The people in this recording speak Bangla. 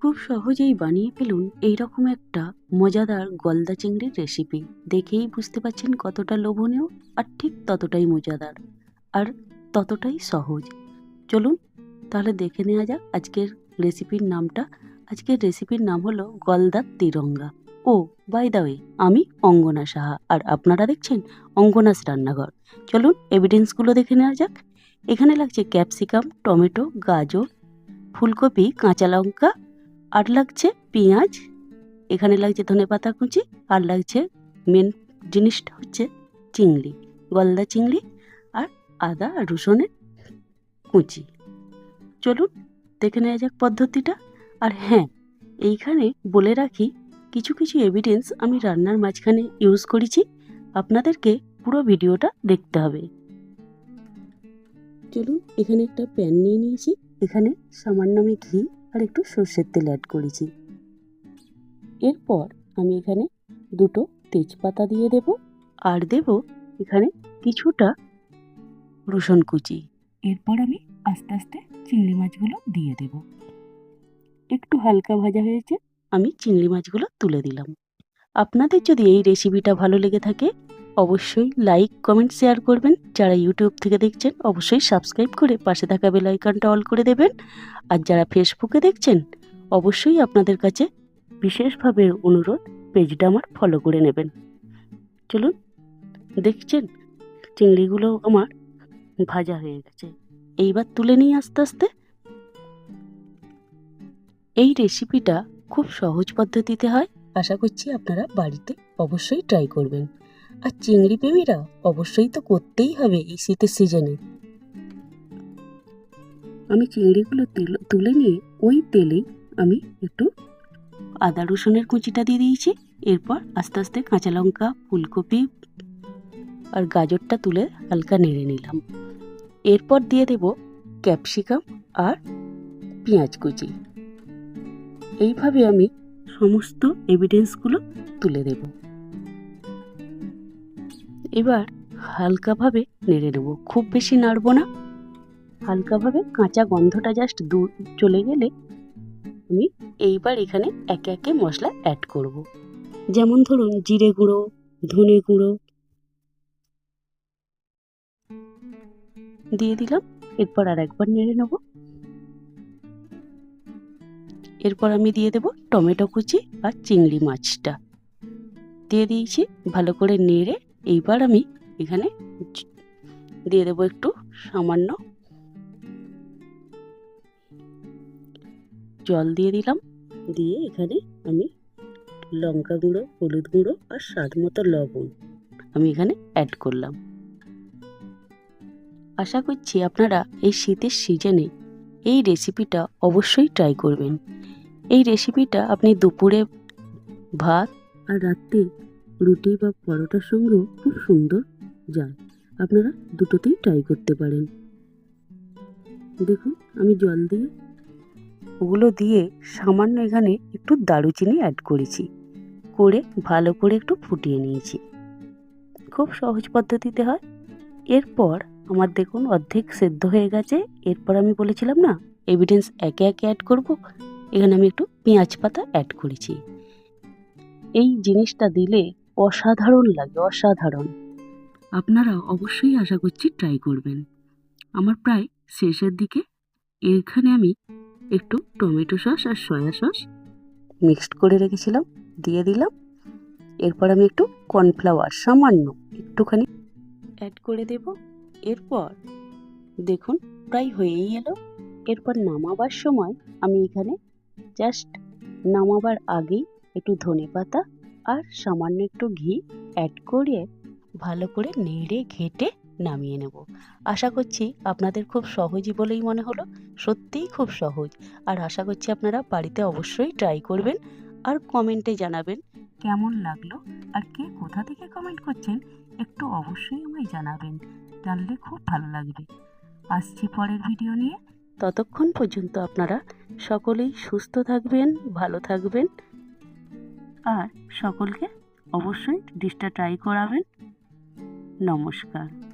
খুব সহজেই বানিয়ে ফেলুন এইরকম একটা মজাদার গলদা চিংড়ির রেসিপি দেখেই বুঝতে পারছেন কতটা লোভনীয় আর ঠিক ততটাই মজাদার আর ততটাই সহজ। চলুন তাহলে দেখে নেওয়া যাক আজকের রেসিপির নামটা। আজকের রেসিপির নাম হলো গলদার তিরঙ্গা। ও বাই দা ওয়ে আমি অঙ্গনা সাহা আর আপনারা দেখছেন অঙ্গনাস রান্নাঘর। চলুন এভিডেন্সগুলো দেখে নেওয়া যাক। এখানে লাগছে ক্যাপসিকাম, টমেটো, গাজর, ফুলকপি, কাঁচা লঙ্কা আর লাগছে পেঁয়াজ, এখানে লাগছে ধনেপাতা কুচি, আর লাগছে মেন জিনিসটা হচ্ছে চিংড়ি, গলদা চিংড়ি আর আদা আর রসুনের কুচি। চলুন দেখে নেওয়া যাক পদ্ধতিটা। আর হ্যাঁ এইখানে বলে রাখি, কিছু কিছু এভিডেন্স আমি রান্নার মাঝখানে ইউজ করেছি। আপনাদেরকে পুরো ভিডিওটা দেখতে হবে। চলুন এখানে একটা প্যান নিয়ে নিয়েছি। এখানে সামান্য আমি ঘি আর একটু সর্ষের তেল অ্যাড করেছি। এরপর আমি এখানে দুটো তেজপাতা দিয়ে দেব আর দেব এখানে কিছুটা রসুন কুচি। এরপর আমি আস্তে আস্তে চিংড়ি মাছগুলো দিয়ে দেব। একটু হালকা ভাজা হয়েছে, আমি চিংড়ি মাছগুলো তুলে দিলাম। আপনাদের যদি এই রেসিপিটা ভালো লেগে থাকে অবশ্যই লাইক কমেন্ট শেয়ার করবেন। যারা ইউটিউব থেকে দেখছেন, অবশ্যই সাবস্ক্রাইব করে পাশে থাকা বেল আইকনটা অল করে দেবেন। আর যারা ফেসবুকে দেখছেন, অবশ্যই আপনাদের কাছে বিশেষভাবে অনুরোধ পেজটা আমার ফলো করে নেবেন। চলুন, দেখছেন? চিংড়িগুলো আমার ভাজা হয়ে গেছে। এইবার তুলে নিই আস্তে আস্তে। এই রেসিপিটা খুব সহজ পদ্ধতিতে হয়। আশা করছি আপনারা বাড়িতে অবশ্যই ট্রাই করবেন। আর চিংড়ি প্রেমীরা অবশ্যই তো করতেই হবে এই শীতের সিজনে। আমি চিংড়িগুলো তেল, তুলে নিয়ে ওই তেলেই আমি একটু আদা রসুনের কুচিটা দিয়ে দিয়েছি। এরপর আস্তে আস্তে কাঁচা লঙ্কা, ফুলকপি আর গাজরটা তুলে হালকা নেড়ে নিলাম। এরপর দিয়ে দেব ক্যাপসিকাম আর পেঁয়াজ কুচি। এইভাবে আমি সমস্ত এভিডেন্সগুলো তুলে দেব। এবার হালকাভাবে নেড়ে নেব। খুব বেশি নাড়বো না। হালকাভাবে কাঁচা গন্ধটা জাস্ট দূর চলে গেলে আমি এইবার এখানে একে একে মশলা অ্যাড করব। যেমন ধরুন, জিরে গুঁড়ো, ধনে গুঁড়ো। দিয়ে দিলাম, এরপর আর একবার নেড়ে নেব। এরপর আমি দিয়ে দেব টমেটো কুচি আর চিংড়ি মাছটা। দিয়ে দিয়েছি, ভালো করে নেড়ে এইবার আমি এখানে দিয়ে দেবো একটু সামান্য জল দিয়ে দিলাম। দিয়ে এখানে আমি লঙ্কা গুঁড়ো, হলুদ গুঁড়ো আর স্বাদ মতো লবণ আমি এখানে অ্যাড করলাম। আশা করছি আপনারা এই শীতের সিজনে এই রেসিপিটা অবশ্যই ট্রাই করবেন। এই রেসিপিটা আপনি দুপুরে ভাত আর রাত্রে রুটি বা পরোটার সঙ্গেও খুব সুন্দর। যায় আপনারা দুটোতেই ট্রাই করতে পারেন। দেখুন, আমি জল দিয়ে ওগুলো দিয়ে সামান্য এখানে একটু দারুচিনি অ্যাড করেছি। করে ভালো করে একটু ফুটিয়ে নিয়েছি। খুব সহজ পদ্ধতিতে হয়। এরপর আমার দেখুন অর্ধেক সেদ্ধ হয়ে গেছে। এরপর আমি বলেছিলাম না এভিডেন্স একে একে অ্যাড করব। এখানে আমি একটু পেঁয়াজ পাতা অ্যাড করেছি। এই জিনিসটা দিলে অসাধারণ লাগে, অসাধারণ। আপনারা অবশ্যই আশা করছি ট্রাই করবেন। আমার প্রায় শেষের দিকে, এখানে আমি একটু টমেটো সস আর সয়া সস মিক্সড করে রেখেছিলাম, দিয়ে দিলাম। এরপর আমি একটু কর্নফ্লাওয়ার সামান্য একটুখানি অ্যাড করে দেব। এরপর দেখুন, প্রায় হয়েই এলো। এরপর নামাবার সময় আমি এখানে জাস্ট নামাবার আগেই একটু ধনে পাতা আর সামান্য একটু ঘি অ্যাড করে ভালো করে নেড়ে ঘেটে নামিয়ে নেব। আশা করছি আপনাদের খুব সহজই বলেই মনে হলো। সত্যিই খুব সহজ। আর আশা করছি আপনারা বাড়িতে অবশ্যই ট্রাই করবেন আর কমেন্টে জানাবেন কেমন লাগল আর কে কোথা থেকে কমেন্ট করছেন একটু অবশ্যই আমায় জানাবেন। জানলে খুব ভালো লাগবে। আসছি পরের ভিডিও নিয়ে। ততক্ষণ পর্যন্ত আপনারা সকলেই সুস্থ থাকবেন, ভালো থাকবেন। আর সকলকে অবশ্যই ডিশটা ট্রাই করাবেন। নমস্কার।